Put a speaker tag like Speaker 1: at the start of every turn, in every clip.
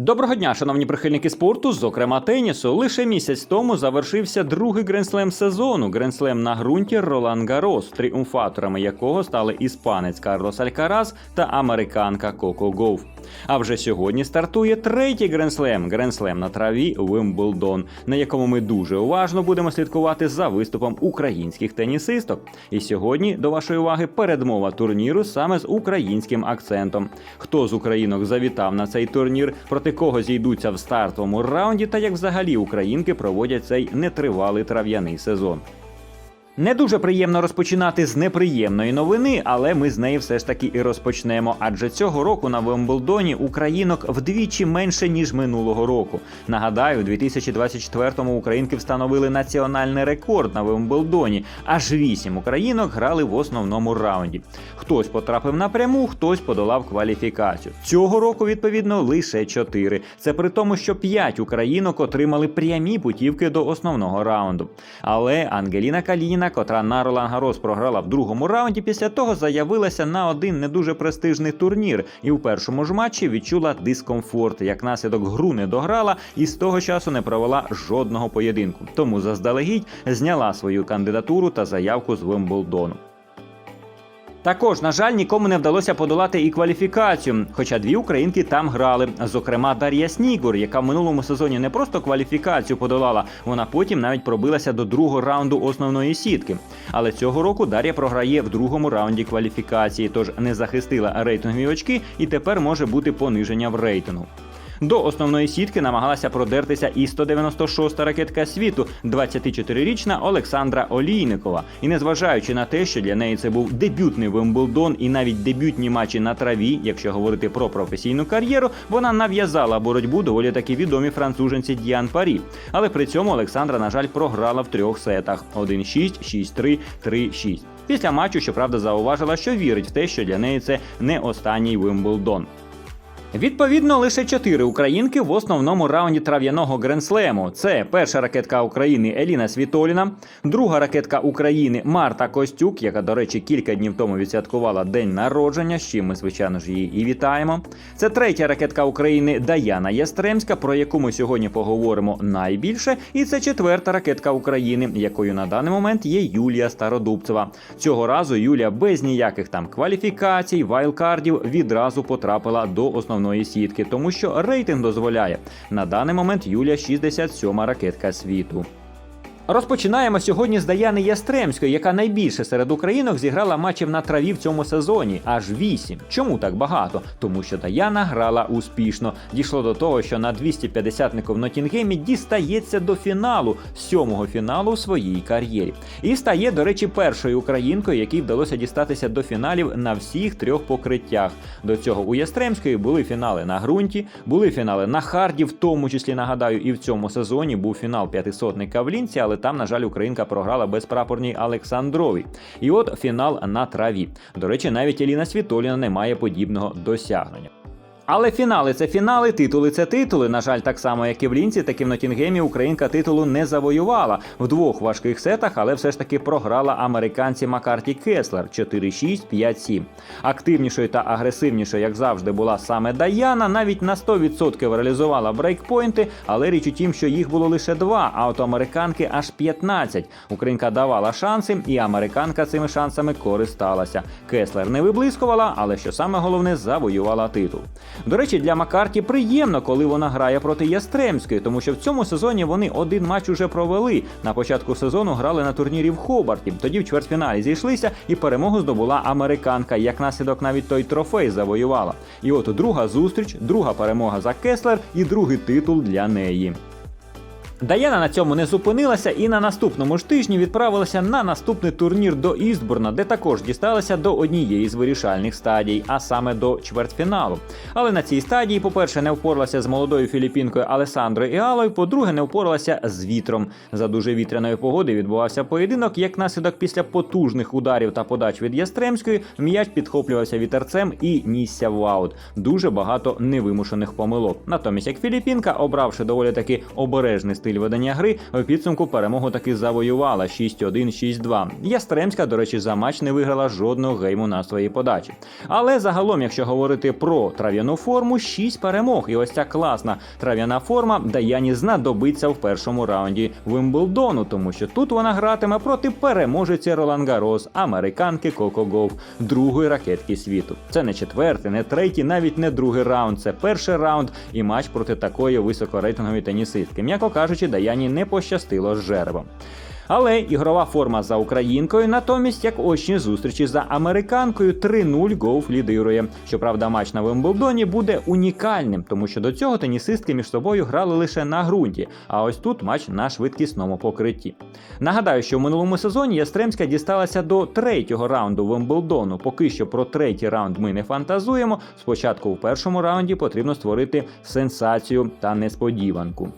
Speaker 1: Доброго дня, шановні прихильники спорту, зокрема тенісу. Лише місяць тому завершився другий гренслем сезону. Гренслем на ґрунті Ролан Гарос, тріумфаторами якого стали іспанець Карлос Алькарас та американка Коко Гоуф. А вже сьогодні стартує третій гренслем гренслем на траві Вимблдон, на якому ми дуже уважно будемо слідкувати за виступом українських тенісисток. І сьогодні до вашої уваги передмова турніру саме з українським акцентом. Хто з українок завітав на цей турнір, проти кого зійдуться в стартовому раунді, та як взагалі українки проводять цей нетривалий трав'яний сезон. Не дуже приємно розпочинати з неприємної новини, але ми з неї все ж таки і розпочнемо. Адже цього року на Вимблдоні українок вдвічі менше ніж минулого року. Нагадаю, у 2024-му українки встановили національний рекорд на Вимблдоні. Аж вісім українок грали в основному раунді. Хтось потрапив напряму, хтось подолав кваліфікацію. Цього року, відповідно, лише чотири. Це при тому, що п'ять українок отримали прямі путівки до основного раунду. Але Ангеліна Котра на Ролан Гарос програла в другому раунді, після того заявилася на один не дуже престижний турнір і в першому ж матчі відчула дискомфорт. Як наслідок гру не дограла і з того часу не провела жодного поєдинку. Тому заздалегідь зняла свою кандидатуру та заявку з Вимблдону. Також, на жаль, нікому не вдалося подолати і кваліфікацію, хоча дві українки там грали. Зокрема, Дар'я Снігур, яка в минулому сезоні не просто кваліфікацію подолала, вона потім навіть пробилася до другого раунду основної сітки. Але цього року Дар'я програє в другому раунді кваліфікації, тож не захистила рейтингові очки і тепер може бути пониження в рейтингу. До основної сітки намагалася продертися і 196-та ракетка світу, 24-річна Олександра Олійникова. І незважаючи на те, що для неї це був дебютний Вимблдон і навіть дебютні матчі на траві, якщо говорити про професійну кар'єру, вона нав'язала боротьбу доволі таки відомій француженці Діан Парі. Але при цьому Олександра, на жаль, програла в трьох сетах: 1-6, 6-3, 3-6. Після матчу, щоправда, зауважила, що вірить в те, що для неї це не останній Вимблдон. Відповідно, лише чотири українки в основному раунді трав'яного гренслему. Це перша ракетка України Еліна Світоліна, друга ракетка України Марта Костюк, яка, до речі, кілька днів тому відсвяткувала день народження, з чим ми, звичайно ж, її і вітаємо. Це третя ракетка України Даяна Ястремська, про яку ми сьогодні поговоримо найбільше. І це четверта ракетка України, якою на даний момент є Юлія Стародубцева. Цього разу Юлія без ніяких там кваліфікацій, вайлкардів відразу потрапила до основної сітки, тому що рейтинг дозволяє. На даний момент Юлія 67-ма ракетка світу. Розпочинаємо сьогодні з Даяни Ястремської, яка найбільше серед українок зіграла матчів на траві в цьому сезоні аж вісім. Чому так багато? Тому що Даяна грала успішно. Дійшло до того, що на 250-нику в Нотінгемі дістається до фіналу, сьомого фіналу в своїй кар'єрі. І стає, до речі, першою українкою, якій вдалося дістатися до фіналів на всіх трьох покриттях. До цього у Ястремської були фінали на ґрунті, були фінали на харді, в тому числі нагадаю, і в цьому сезоні був фінал п'ятисотника в лінці, але там, на жаль, українка програла безпрапорній Олександрові. І от фінал на траві. До речі, навіть Еліна Світоліна не має подібного досягнення. Але фінали це фінали, титули це титули. На жаль, так само, як і в Лінці, так і в Нотінгемі українка титулу не завоювала в двох важких сетах, але все ж таки програла американці Макарті Кеслер 4-6, 5-7. Активнішою та агресивнішою, як завжди, була саме Даяна. Навіть на 100% реалізувала брейкпойнти, але річ у тім, що їх було лише два, а от американки аж 15. Українка давала шанси, і американка цими шансами користалася. Кеслер не виблискувала, але що саме головне, завоювала титул. До речі, для Макарті приємно, коли вона грає проти Ястремської, тому що в цьому сезоні вони один матч уже провели. На початку сезону грали на турнірі в Хобарті. Тоді в чвертьфіналі зійшлися, і перемогу здобула американка. Як наслідок навіть той трофей завоювала. І от друга зустріч, друга перемога за Кеслер і другий титул для неї. Даяна на цьому не зупинилася і на наступному ж тижні відправилася на наступний турнір до Істбурна, де також дісталася до однієї з вирішальних стадій, а саме до чвертьфіналу. Але на цій стадії, по-перше, не впоралася з молодою філіппінкою Алесандрою Іалою, по-друге, не впоралася з вітром. За дуже вітряної погоди відбувався поєдинок. Як наслідок після потужних ударів та подач від Ястремської, м'яч підхоплювався вітерцем і нісся в аут. Дуже багато невимушених помилок. Натомість, як філіппінка, обравши доволі таки обережний стиль стиль ведення гри, у підсумку перемогу таки завоювала 6-1, 6-2. Ястремська, до речі, за матч не виграла жодного гейму на своїй подачі. Але загалом, якщо говорити про трав'яну форму, 6 перемог. І ось ця класна трав'яна форма Даяні знадобиться в першому раунді Вимблдону, тому що тут вона гратиме проти переможиці Ролан Гарос, американки Коко Гоф, другої ракетки світу. Це не четвертий, не третій, навіть не другий раунд. Це перший раунд і матч проти такої високорейтингової тенісистки. М'яко кажучи, Даяні не пощастило з жеребом. Але ігрова форма за українкою, натомість як очні зустрічі за американкою 3-0 Гоуф лідирує. Щоправда, матч на Вимблдоні буде унікальним, тому що до цього тенісистки між собою грали лише на ґрунті. А ось тут матч на швидкісному покритті. Нагадаю, що в минулому сезоні Ястремська дісталася до третього раунду Вимблдону. Поки що про третій раунд ми не фантазуємо. Спочатку в першому раунді потрібно створити сенсацію та несподіванку.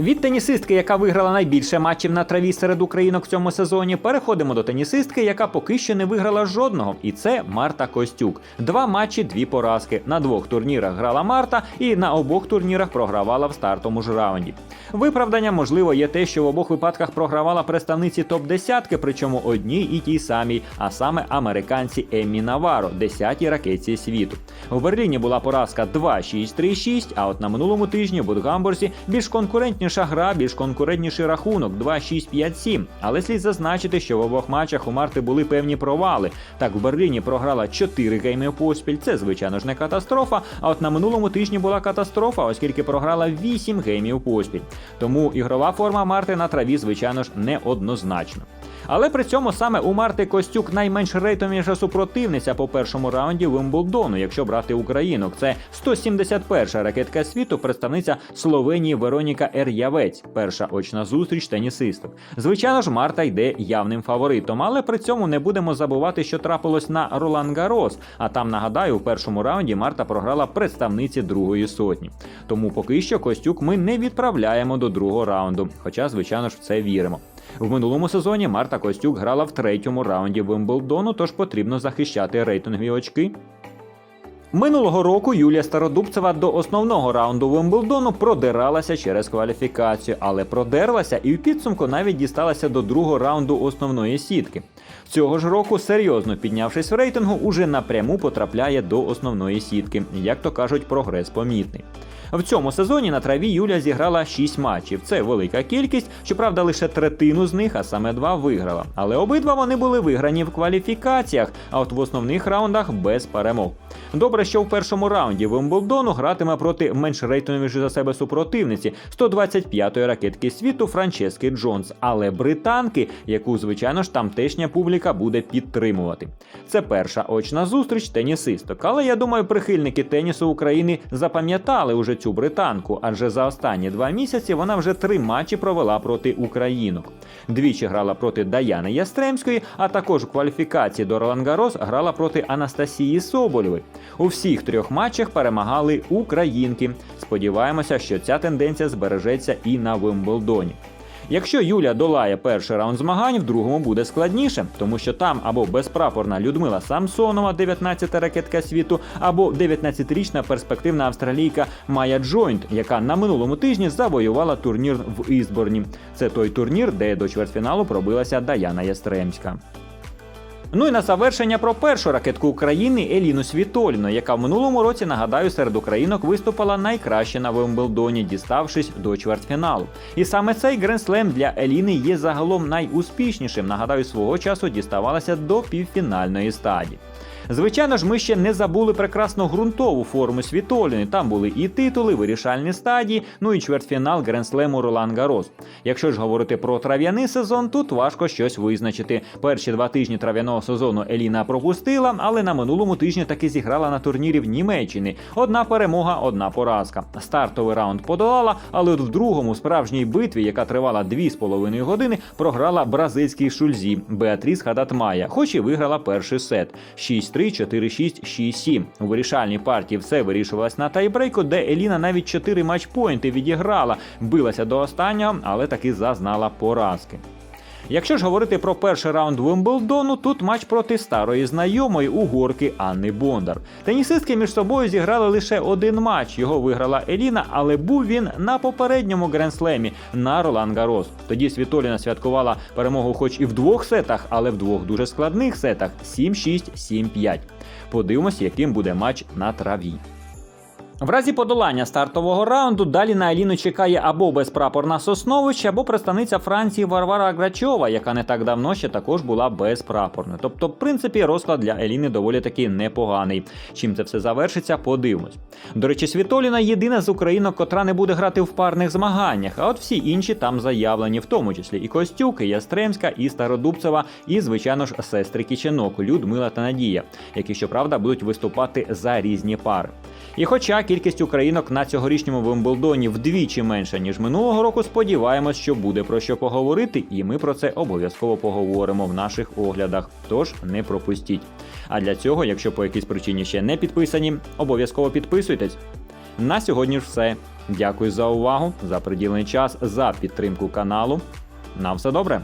Speaker 1: Від тенісистки, яка виграла найбільше матчів на траві серед українок в цьому сезоні, переходимо до тенісистки, яка поки що не виграла жодного, і це Марта Костюк. Два матчі, дві поразки. На двох турнірах грала Марта, і на обох турнірах програвала в стартовому ж раунді. Виправдання, можливо, є те, що в обох випадках програвала представниці топ 10 причому одній і тій самій, а саме американці Еммі Наваро, 10-й ракетці світу. В Берліні була поразка 2-6-3-6, а от на минулому тижні в Будгамбурзі більш конкурентніша гра, більш конкурентніший рахунок 2-6-5-7. Але слід зазначити, що в обох матчах у Марти були певні провали. Так, в Берліні програла 4 гейми поспіль. Це, звичайно ж, не катастрофа. А от на минулому тижні була катастрофа, оскільки програла 8 геймів поспіль. Тому ігрова форма Марти на траві, звичайно ж, неоднозначна. Але при цьому саме у Марти Костюк найменш рейтовніша супротивниця по першому раунді Вимблдону, якщо брати українок. Це 171-ша ракетка світу, представниця Словенії Вероніка Ер'явець, перша очна зустріч тенісисток. Звичайно ж, Марта йде явним фаворитом, але при цьому не будемо забувати, що трапилось на Ролан Гарос. А там нагадаю, у першому раунді Марта програла представниці другої сотні. Тому поки що Костюк ми не відправляємо до другого раунду. Хоча, звичайно ж, в це віримо. В минулому сезоні Марта Костюк грала в третьому раунді Вимблдону, тож потрібно захищати рейтингові очки. Минулого року Юлія Стародубцева до основного раунду Вимблдону продиралася через кваліфікацію, але продерлася і в підсумку навіть дісталася до другого раунду основної сітки. Цього ж року, серйозно піднявшись в рейтингу, уже напряму потрапляє до основної сітки. Як то кажуть, прогрес помітний. В цьому сезоні на траві Юля зіграла 6 матчів. Це велика кількість, щоправда, лише третину з них, а саме два виграла. Але обидва вони були виграні в кваліфікаціях, а от в основних раундах без перемог. Добре, що в першому раунді Вимблдону гратиме проти менш рейтинговіші за себе супротивниці 125-ї ракетки світу Франчески Джонс, але британки, яку звичайно ж тамтешня публіка буде підтримувати. Це перша очна зустріч тенісисток. Але я думаю, прихильники тенісу України запам'ятали уже цю британку, адже за останні два місяці вона вже три матчі провела проти українок. Двічі грала проти Даяни Ястремської, а також у кваліфікації до Ролан Гарос грала проти Анастасії Соболєвої. У всіх трьох матчах перемагали українки. Сподіваємося, що ця тенденція збережеться і на Вимблдоні. Якщо Юля долає перший раунд змагань, в другому буде складніше, тому що там або безпрапорна Людмила Самсонова, 19-та ракетка світу, або 19-річна перспективна австралійка Майя Джойнт, яка на минулому тижні завоювала турнір в Ізборні. Це той турнір, де до чвертьфіналу пробилася Даяна Ястремська. Ну і на завершення про першу ракетку України Еліну Світольну, яка в минулому році, нагадаю, серед українок виступила найкраще на Вимблдоні, діставшись до чвертьфіналу. І саме цей гренслем для Еліни є загалом найуспішнішим. Нагадаю, свого часу діставалася до півфінальної стадії. Звичайно ж, ми ще не забули прекрасно ґрунтову форму Світоліни. Там були і титули, вирішальні стадії, ну і чвертьфінал Гренслему Ролан Гарос. Якщо ж говорити про трав'яний сезон, тут важко щось визначити. Перші два тижні трав'яного сезону Еліна пропустила, але на минулому тижні таки зіграла на турнірі в Німеччині. Одна перемога, одна поразка. Стартовий раунд подолала, але от в другому справжній битві, яка тривала 2,5 години, програла бразильський шульзі Беатріс Хадатмая, хоч і виграла перший сет 6-3, 4-6, 6-7. У вирішальній партії все вирішувалось на тайбрейку, де Еліна навіть 4 матчпойнти відіграла, билася до останнього, але таки зазнала поразки. Якщо ж говорити про перший раунд Вимблдону, тут матч проти старої знайомої угорки Анни Бондар. Тенісистки між собою зіграли лише один матч. Його виграла Еліна, але був він на попередньому гренслемі на Ролан Гарос. Тоді Світоліна святкувала перемогу, хоч і в двох сетах, але в двох дуже складних сетах 7-6, 7-5. Подивимось, яким буде матч на траві. В разі подолання стартового раунду далі на Аліну чекає або безпрапорна Соснович, або представниця Франції Варвара Грачова, яка не так давно ще також була безпрапорною. Тобто, в принципі, розклад для Еліни доволі таки непоганий. Чим це все завершиться, подивимось. До речі, Світоліна єдина з українок, котра не буде грати в парних змаганнях, а от всі інші там заявлені, в тому числі і Костюк, і Ястремська, і Стародубцева, і, звичайно ж, сестри Кіченок, Людмила та Надія, які, щоправда, будуть виступати за різні пари. І хоча кількість українок на цьогорічному Вимблдоні вдвічі менша, ніж минулого року, сподіваємось, що буде про що поговорити, і ми про це обов'язково поговоримо в наших оглядах. Тож не пропустіть. А для цього, якщо по якійсь причині ще не підписані, обов'язково підписуйтесь. На сьогодні ж все. Дякую за увагу, за приділений час, за підтримку каналу. На все добре!